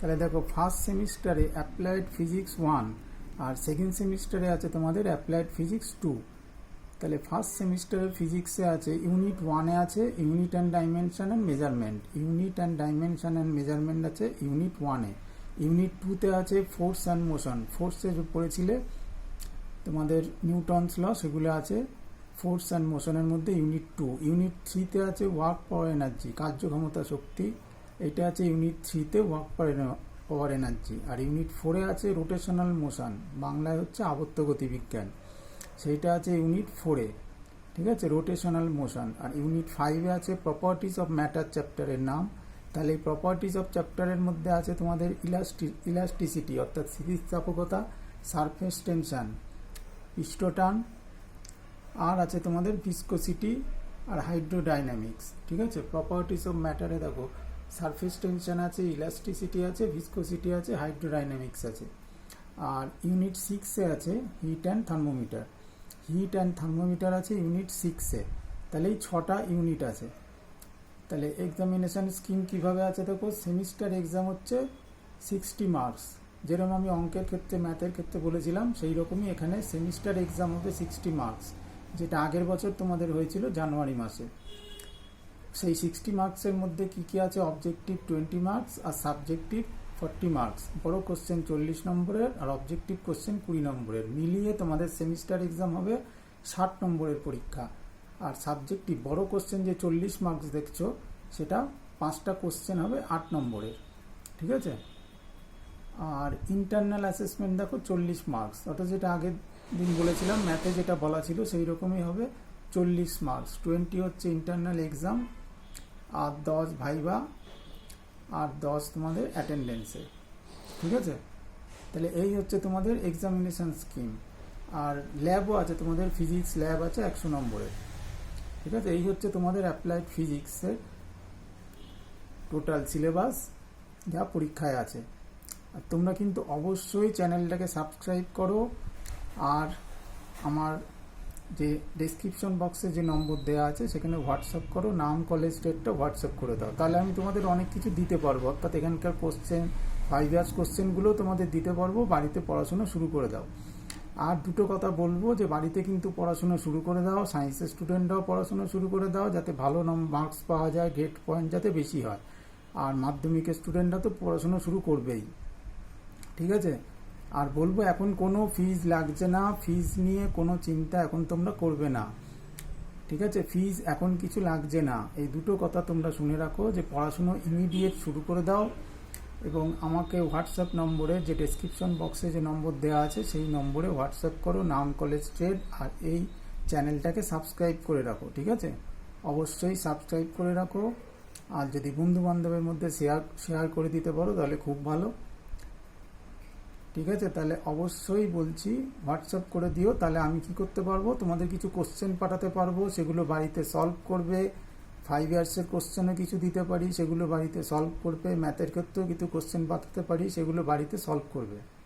তাহলে দেখো ফার্স্ট সেমিস্টারে অ্যাপ্লাইড ফিজিক্স ওয়ান আর সেকেন্ড সেমিস্টারে আছে তোমাদের অ্যাপ্লাইড ফিজিক্স টু তাহলে ফার্স্ট সেমিস্টারে ফিজিক্সে আছে ইউনিট ওয়ানে আছে unit and dimension and measurement unit and dimension and measurement আছে ইউনিট ওয়ানে ইউনিট টুতে আছে ফোর্স অ্যান্ড মোশন ফোর্সের পড়েছিলে তোমাদের নিউটনস ল সেগুলো আছে ফোর্স অ্যান্ড মোশনের মধ্যে ইউনিট টু ইউনিট থ্রিতে আছে ওয়ার্ক পাওয়ার এনার্জি কার্যক্ষমতা শক্তি। এটা আছে ইউনিট থ্রিতে ওয়ার্ক পাওয়ার এনার্জি আর ইউনিট ফোরে আছে রোটেশনাল মোশন বাংলায় হচ্ছে আবর্ত গতিবিজ্ঞান সেইটা আছে ইউনিট ফোরে ঠিক আছে? রোটেশনাল মোশন আর ইউনিট ফাইভে আছে প্রপার্টিস অফ ম্যাটার চ্যাপ্টারের নাম। তাহলে এই প্রপার্টিস অফ চ্যাপ্টারের মধ্যে আছে তোমাদের ইলাস্টি ইলাস্টিসিটি অর্থাৎ স্থিতিস্থাপকতা সারফেস টেনশন পৃষ্ঠটান আর আছে তোমাদের ভিসকোসিটি আর হাইড্রোডাইনামিক্স ঠিক আছে? প্রপার্টিস অফ ম্যাটারে দেখো সারফেস টেনশন আছে, ইলাস্টিসিটি আছে, ভিসকোসিটি আছে, হাইড্রোডাইনামিক্স আছে। আর ইউনিট সিক্সে আছে heat and thermometer heat and thermometer আছে ইউনিট সিক্সে তাহলে এই ছটা ইউনিট আছে। তাহলে এক্সামিনেশন স্কিম কীভাবে আছে দেখো? সেমিস্টার এক্সাম হচ্ছে সিক্সটি মার্কস যেরকম আমি অঙ্কের ক্ষেত্রে ম্যাথের ক্ষেত্রে বলেছিলাম, সেই রকমই এখানে সেমিস্টার এক্সাম হবে সিক্সটি মার্কস যেটা আগের বছর তোমাদের হয়েছিল জানুয়ারি মাসে। সেই সিক্সটি মার্কসের মধ্যে কি কি আছে? অবজেক্টিভ টোয়েন্টি মার্কস আর সাবজেক্টিভ ফর্টি মার্কস বড় কোশ্চেন চল্লিশ নম্বরের আর অবজেক্টিভ কোশ্চেন কুড়ি নম্বরের। মিলিয়ে তোমাদের সেমিস্টার এক্সাম হবে ষাট নম্বরের পরীক্ষা। আর সাবজেক্টিভ বড় কোশ্চেন যে চল্লিশ মার্কস দেখছ, সেটা পাঁচটা কোশ্চেন হবে আট নম্বরের। ঠিক আছে? আর ইন্টারনাল অ্যাসেসমেন্ট দেখো চল্লিশ মার্কস অর্থাৎ যেটা আগের দিন বলেছিলাম ম্যাথে যেটা বলা ছিল সেই রকমই হবে চল্লিশ মার্কস টোয়েন্টি হচ্ছে ইন্টারনাল এক্সাম আর দশ ভাইবা আর দশ তোমাদের অ্যাটেন্ডেন্সে ঠিক আছে? তাহলে এই হচ্ছে তোমাদের এক্সামিনেশান স্কিম আর ল্যাবও আছে, তোমাদের ফিজিক্স ল্যাব আছে একশো নম্বরে। ঠিক আছে? এই হচ্ছে তোমাদের অ্যাপ্লাইড ফিজিক্সের টোটাল সিলেবাস যা পরীক্ষায় আছে। আর তোমরা কিন্তু অবশ্যই চ্যানেলটাকে সাবস্ক্রাইব করো। আর আমার যে ডেসক্রিপশন বক্সে যে নম্বর দেওয়া আছে, সেখানে হোয়াটসঅ্যাপ করো, নাম কলেজ ডেটটা হোয়াটসঅ্যাপ করে দাও। তাহলে আমি তোমাদের অনেক কিছু দিতে পারব। অর্থাৎ এখানকার কোশ্চেন ফাইভ ইয়ার্স কোশ্চেনগুলো তোমাদের দিতে পারব, বাড়িতে পড়াশোনা শুরু করে দাও। আর দুটো কথা বলব যে, বাড়িতে কিন্তু পড়াশোনা শুরু করে দাও সায়েন্সের স্টুডেন্টরাও পড়াশোনা শুরু করে দাও, যাতে ভালো মার্কস পাওয়া যায় গ্রেড পয়েন্ট যাতে বেশি হয়। আর মাধ্যমিকের স্টুডেন্টরা তো পড়াশোনা শুরু করবেই। ঠিক আছে? আর বলব এখন কোনো ফিজ লাগছে না ফিজ নিয়ে কোনো চিন্তা এখন তোমরা করবে না। ঠিক আছে? ফিজ এখন কিছু লাগছে না। এই দুটো কথা তোমরা শুনে রাখো যে পড়াশুনো ইমিডিয়েট শুরু করে দাও এবং আমাকে হোয়াটসঅ্যাপ নম্বরে যে ডেসক্রিপশন বক্সে যে নম্বর দেওয়া আছে সেই নম্বরে হোয়াটসঅ্যাপ করো, নাম কলেজ ট্রেড আর এই চ্যানেলটাকে সাবস্ক্রাইব করে রাখো, ঠিক আছে? অবশ্যই সাবস্ক্রাইব করে রাখো। আর যদি বন্ধু বান্ধবের মধ্যে শেয়ার শেয়ার করে দিতে পারো তাহলে খুব ভালো। ঠিক আছে? তাহলে অবশ্যই বলছি হোয়াটসঅ্যাপ করে দিও, তাহলে আমি কি করতে পারব? তোমাদের কিছু কোশ্চেন পাঠাতে পারব, সেগুলো বাড়িতে সলভ করবে। ফাইভ ইয়ার্সের কোশ্চেনও কিছু দিতে পারি, সেগুলো বাড়িতে সলভ করবে। ম্যাথের ক্ষেত্রেও কিছু কোশ্চেন পাঠাতে পারি, সেগুলো বাড়িতে সলভ করবে।